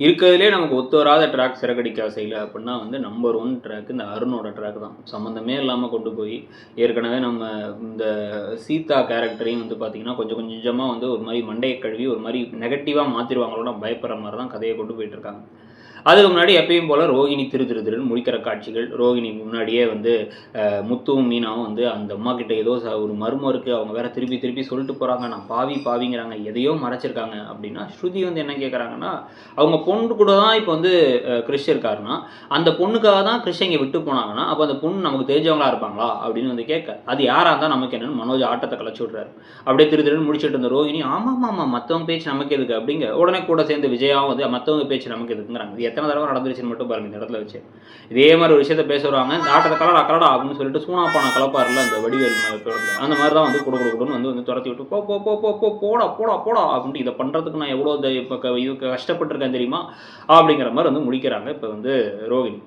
இருக்கிறதுலே நமக்கு ஒத்து வராத ட்ராக் சிறகடிக்க ஆசையில் அப்படின்னா வந்து நம்பர் ஒன் ட்ராக் இந்த அருணோட ட்ராக் தான். சம்மந்தமே இல்லாமல் கொண்டு போய் ஏற்கனவே நம்ம இந்த சீதா கேரக்டரையும் வந்து பார்த்திங்கன்னா கொஞ்சம் கொஞ்சமாக வந்து ஒரு மாதிரி மண்டையை கழுவி ஒரு மாதிரி நெகட்டிவாக மாற்றிடுவாங்களோட பயப்படுற மாதிரி தான் கதையை கொண்டு போயிட்டுருக்காங்க அதுக்கு முன்னாடி எப்பயும் போல் ரோகிணி திரு திரு திருன்னு முடிக்கிற காட்சிகள் ரோகிணி முன்னாடியே வந்து முத்துவும் மீனாவும் வந்து அந்த அம்மா கிட்ட ஏதோ ஒரு மர்மம் இருக்குது அவங்க வேற திருப்பி திருப்பி சொல்லிட்டு போகிறாங்க நான் பாவி பாவிங்கிறாங்க. எதையோ மறைச்சிருக்காங்க அப்படின்னா ஸ்ருதி வந்து என்ன கேட்குறாங்கன்னா அவங்க பொண்ணு கூட தான் இப்போ வந்து கிறிஷ் இருக்காருன்னா அந்த பொண்ணுக்காக தான் கிறிஷ் இங்கே விட்டு போனாங்கன்னா அப்போ அந்த பொண்ணு நமக்கு தெரிஞ்சவங்களா இருப்பாங்களா அப்படின்னு வந்து கேட்க அது யாராக இருந்தால் நமக்கு என்னன்னு மனோஜ் ஆட்டத்தை கலைச்சி விட்றாரு. அப்படியே திரு திருன்னு முடிச்சிட்டு இருந்த ரோகிணி ஆமாம் ஆமாம் மற்றவங்க பேச்சு நமக்கு எதுக்கு அப்படிங்க. உடனே கூட சேர்ந்து விஜயாவும் வந்து மற்றவங்க பேச்சு நமக்கு எதுக்குங்கிறாங்க. எத்தனை தடவை நடந்துருச்சுன்னு மட்டும் பாருங்க இந்த இடத்துல வச்சு. இதே மாதிரி ஒரு விஷயத்த பேச வருவாங்க இந்த ஆட்டத்தை கலடா கலடா அப்படின்னு சொல்லிட்டு சூனாப்பான கலப்பாருல அந்த வடிவேல் அந்த மாதிரி தான் வந்து கொடு கொடுன்னு வந்து வந்து துரத்தி விட்டு போ போ போ போ போ போடா போடா போடா அப்படின்ட்டு இதை பண்ணுறதுக்கு நான் எவ்வளோ இப்போ கஷ்டப்பட்டிருக்கேன் தெரியுமா? அப்படிங்கிற மாதிரி வந்து முடிக்கிறாங்க இப்போ வந்து ரோகிணி.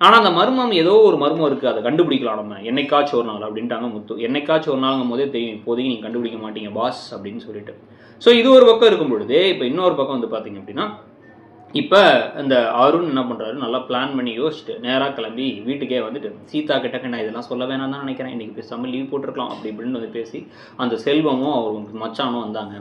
ஆனால் அந்த மர்மம் ஏதோ ஒரு மர்மம் இருக்குது அதை கண்டுபிடிக்கலாம் நம்ம. என்னைக்காச்சும் ஒரு நாள் அப்படின்ட்டாங்க முத்து. என்னைக்காச்சும் ஒரு நாளுங்கும் போதே தெரியும் இப்போதைக்கு நீங்கள் கண்டுபிடிக்க மாட்டீங்க பாஸ் அப்படின்னு சொல்லிட்டு. ஸோ இது ஒரு பக்கம் இருக்கும் பொழுது இப்போ இன்னொரு பக்கம் வந்து பார்த்தீங்க அப்படின்னா இப்போ இந்த அருண் என்ன பண்ணுறாரு நல்லா பிளான் பண்ணி யோசிச்சுட்டு நேராக கிளம்பி வீட்டுக்கே வந்துட்டு சீதா கிட்டக்க நான் இதெல்லாம் சொல்ல வேணாம் தான் நினைக்கிறேன். இன்றைக்கி பேசாமல் லீவ் போட்டிருக்கலாம். அப்படி இப்படின்னு வந்து பேசி அந்த செல்வமும் அவர் மச்சானும் வந்தாங்க.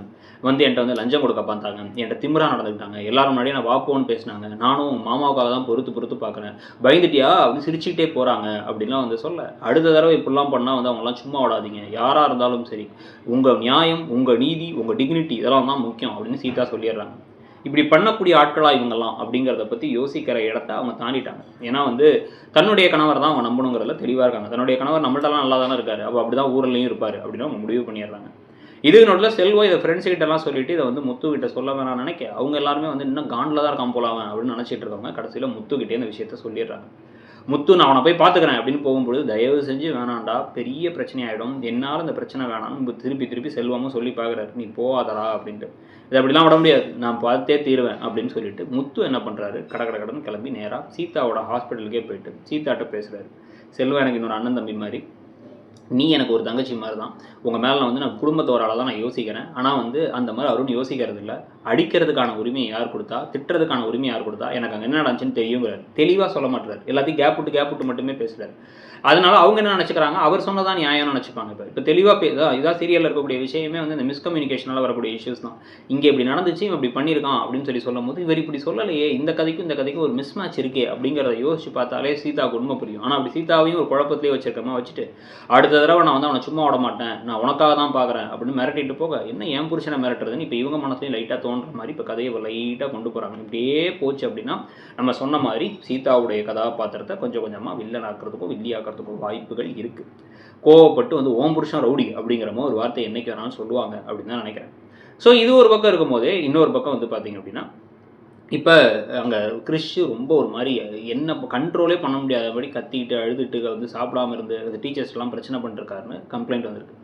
வந்து என்கிட்ட வந்து லஞ்சம் கொடுக்க பார்த்தாங்க. என்கிட்ட திமிரா நடந்துக்கிட்டாங்க. எல்லாரும் முன்னாடியே நான் வாப்போன்னு பேசினாங்க. நானும் மாமாவுக்காக தான் பொறுத்து பொறுத்து பார்க்குறேன். பயந்துட்டியா? அப்படின்னு சிரிச்சுக்கிட்டே போகிறாங்க அப்படின்லாம் வந்து சொல்ல அடுத்த தடவை இப்படிலாம் பண்ணால் வந்து அவங்களாம் சும்மா விடாதீங்க. யாராக இருந்தாலும் சரி உங்கள் நியாயம் உங்கள் நீதி உங்கள் டிக்னிட்டி இதெல்லாம் தான் முக்கியம் அப்படின்னு சீதா சொல்லிடுறாங்க. இப்படி பண்ணக்கூடிய ஆட்களாக இவங்கெல்லாம் அப்படிங்கிறத பற்றி யோசிக்கிற இடத்த அவங்க தாண்டிட்டாங்க. ஏன்னா வந்து தன்னுடைய கணவர் தான் அவங்க நம்பணுங்கிறதுல தெளிவாக இருக்காங்க. தன்னுடைய கணவர் நம்மள்ட்டலாம் நல்லா தானே இருக்காரு. அப்போ அப்படி தான் ஊர்லேயும் இருப்பார் அப்படின்னு அவங்க முடிவு பண்ணிடுறாங்க. இதுக்கு நடுவில் செல்வம் இதை ஃப்ரெண்ட்ஸ் கிட்டலாம் சொல்லிட்டு இதை வந்து முத்து கிட்ட சொல்ல வேணாம் நினைக்க அவங்க எல்லாருமே வந்து இன்னும் காண்டில் தான் இருக்கான் போலாவன் அப்படின்னு நினச்சிட்டு இருக்கவங்க கடைசியில் முத்துக்கிட்டே இந்த விஷயத்த சொல்லிடுறாங்க. முத்து நான் அவனை போய் பார்த்துக்கிறேன் அப்படின்னு போகும்பொழுது தயவு செஞ்சு வேணாண்டா பெரிய பிரச்சனை ஆகிடும் என்னால் இந்த பிரச்சனை வேணாம்னு திருப்பி திருப்பி செல்வமும் சொல்லி பார்க்குறாரு. நீ போகாதடா அப்படின்ட்டு. இது அப்படிலாம் விட முடியாது. நான் பார்த்தே தீருவேன் அப்படின்னு சொல்லிட்டு முத்து என்ன பண்ணுறாரு கட கட கடன் கிளம்பி நேராக சீதாவோட ஹாஸ்பிட்டலுக்கே போயிட்டு சீதாட்ட பேசுகிறாரு செல்வம் எனக்கு இன்னொரு அண்ணன் தம்பி மாதிரி. நீ எனக்கு ஒரு தங்கச்சி மாதிரி தான் உங்கள் மேலே வந்து நான் குடும்பத்தோரால் தான் நான் யோசிக்கிறேன். ஆனால் வந்து அந்த மாதிரி அருண் யோசிக்கிறது இல்லை அடிக்கிறதுக்கான உரிமையை யார் கொடுத்தா? திட்டுறதுக்கான உரிமையை யார் கொடுத்தா? எனக்கு அங்கே என்ன நடந்துச்சுன்னு தெரியுங்கிறார். தெளிவாக சொல்ல மாட்டார் எல்லாத்தையும் கேப் விட்டு கேப் விட்டு மட்டுமே பேசுகிறார் அதனால அவங்க என்ன நினச்சிக்கிறாங்க? அவர் சொன்னதான் நியாயம்னு நினச்சிப்பாங்க இப்போ. இப்போ தெளிவாக பே இதான் சீரியலில் இருக்கக்கூடிய விஷயமே வந்து இந்த மிஸ்கம்யூனிகேஷனால் வரக்கூடிய இஷ்யூஸ் தான். இங்கே இப்படி நடந்துச்சு இவன் இப்படி பண்ணியிருக்கான் அப்படின்னு சொல்லி சொல்லும் போது இவர் இப்படி சொல்லலையே இந்த கதைக்கும் இந்த கதைக்கும் ஒரு மிஸ் மேட்ச் இருக்கே அப்படிங்கிறத யோசிச்சு பார்த்தாலே சீதாவுக்கு உண்மை புரியும். ஆனால் அப்படி சீதாவையும் ஒரு குழப்பத்திலே வச்சிருக்கமா வச்சுட்டு அடுத்த தடவை நான் வந்து அவனை சும்மா விட மாட்டேன். நான் உனக்காக தான் பார்க்குறேன் அப்படின்னு மிரட்டிட்டு போக என்ன என் புருஷனை மிரட்டுறதுன்னு இப்போ இவங்க மனசுலையும் லைட்டாக தோன்ற மாதிரி இப்போ கதையை லைட்டாக கொண்டு போகிறாங்க இப்படியே போச்சு அப்படின்னா நம்ம சொன்ன மாதிரி சீதாவுடைய கதாபாத்திரத்தை கொஞ்சம் கொஞ்சமாக வில்லன் ஆக்கிறதுக்கோ வில்லியாக்கிறதுக்கோ வாய்ப்புகள் இருக்குது கோவப்பட்டு வந்து ஓம் புருஷன் ரவுடி அப்படிங்கிற ஒரு வார்த்தை என்னைக்கு வேணாலும் சொல்லுவாங்க அப்படின்னு தான் நினைக்கிறேன். ஸோ இது ஒரு பக்கம் இருக்கும்போதே இன்னொரு பக்கம் வந்து பார்த்தீங்க அப்படின்னா இப்போ அங்கே கிறிஷ் ரொம்ப ஒரு மாதிரி என்ன கண்ட்ரோலே பண்ண முடியாதபடி கத்திக்கிட்டு அழுதுட்டு வந்து சாப்பிடாம இருந்து அந்த டீச்சர்ஸ்லாம் பிரச்சனை பண்ணிருக்காருன்னு கம்ப்ளைண்ட் வந்திருக்கு.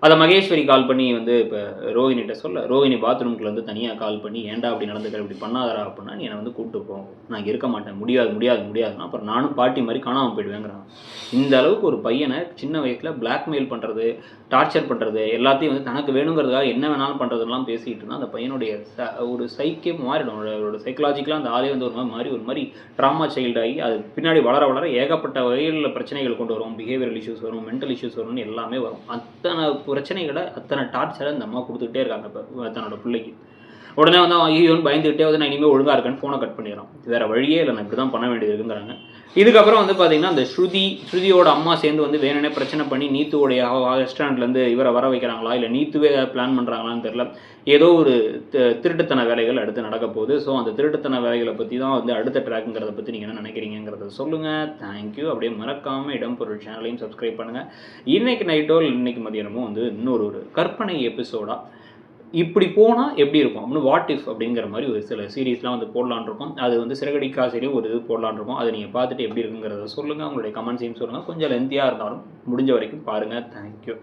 அதை மகேஸ்வரி கால் பண்ணி வந்து இப்போ ரோஹினிட்ட சொல்ல ரோஹினி பாத்ரூம்குள்ள வந்து தனியாக கால் பண்ணி ஏன்டா அப்படி நடந்துக்கிற? இப்படி பண்ணாதரா அப்படின்னா நீ என்னை வந்து கூப்பிட்டு போ. நான் இருக்க மாட்டேன். முடியாது முடியாது முடியாதுன்னா. அப்புறம் நானும் பாட்டி மாதிரி காணாமல் போயிடுவேங்கிறான். இந்த அளவுக்கு ஒரு பையனை சின்ன வயசில் பிளாக்மெயில் பண்ணுறது டார்ச்சர் பண்ணுறது எல்லாத்தையும் வந்து தனக்கு வேணுங்கிறதுக்காக என்ன வேணாலும் பண்ணுறதுலாம் பேசிக்கிட்டு இருந்தால் அந்த பையனுடைய ச- ஒரு சைக்கே மாறிடும். அவரோட- சைக்கலாஜிக்கலாக அந்த ஆளே வந்து ஒரு மாதிரி ஒரு மாதிரி ட்ராமா சைல்டாகி அது பின்னாடி வளர வளர ஏகப்பட்ட வகையில் பிரச்சனைகள் கொண்டு வரும். பிஹேவியரல் இஷ்யூஸ் வரும் மென்டல் இஷ்யூஸ் வரும்னு எல்லாமே வரும். அத்தனை பிரச்சனைகளை அத்தனை டார்ச்சரை இந்த அம்மா கொடுத்துக்கிட்டே இருக்காங்க இப்போ தன்னோட பிள்ளைக்கு. உடனே வந்து ஐயோன்னு பயந்துகிட்டே வந்து நான் இனிமேல் ஒழுங்காக இருக்கேன்னு ஃபோனை கட் பண்ணிடுறான். வேறு வழியே இல்லை நான் இப்படி தான் பண்ண வேண்டியது இருக்குங்கிறாங்க. இதுக்கப்புறம் வந்து பார்த்தீங்கன்னா அந்த ஸ்ருதி ஸ்ருதியோட அம்மா சேர்ந்து வந்து வேணும்னே பிரச்சனை பண்ணி நீத்துவோடைய ரெஸ்டாரண்ட்லேருந்து இவரை வர வைக்கிறாங்களா இல்லை நீத்துவே பிளான் பண்ணுறாங்களான்னு தெரில ஏதோ ஒரு தி- திருட்டுத்தன வேலைகள் அடுத்து நடக்க போகுது. ஸோ அந்த திருட்டுத்தன வேலைகளை பற்றி தான் வந்து அடுத்த ட்ராக்குங்கிறத பற்றி நீங்கள் என்ன நினைக்கிறீங்கிறத சொல்லுங்கள் தேங்க்யூ அப்படியே மறக்காமல் இடம் பொருள் சேனலையும் சப்ஸ்கிரைப் பண்ணுங்கள் இன்றைக்கு நைட்டோ இல்லை இன்றைக்கு மதியானமோ வந்து இன்னொரு ஒரு கற்பனை எபிசோடாக இப்படி போனால் எப்படி இருக்கும்? அப்படின்னு வாட் இஃப் அப்படிங்கிற மாதிரி ஒரு சில சீரீஸ்லாம் வந்து போடலான் இருக்கோம். அது வந்து சிறகடிக்கா ஒரு இது போடலான் இருக்கோம். அதை நீங்கள் பார்த்துட்டு எப்படி இருக்குங்கிறத சொல்லுங்கள் உங்களுடைய கமெண்ட்ஸையும் சொல்லுங்கள் கொஞ்சம் லென்த்தியாக இருந்தாலும் முடிஞ்ச வரைக்கும் பாருங்கள் தேங்க்யூ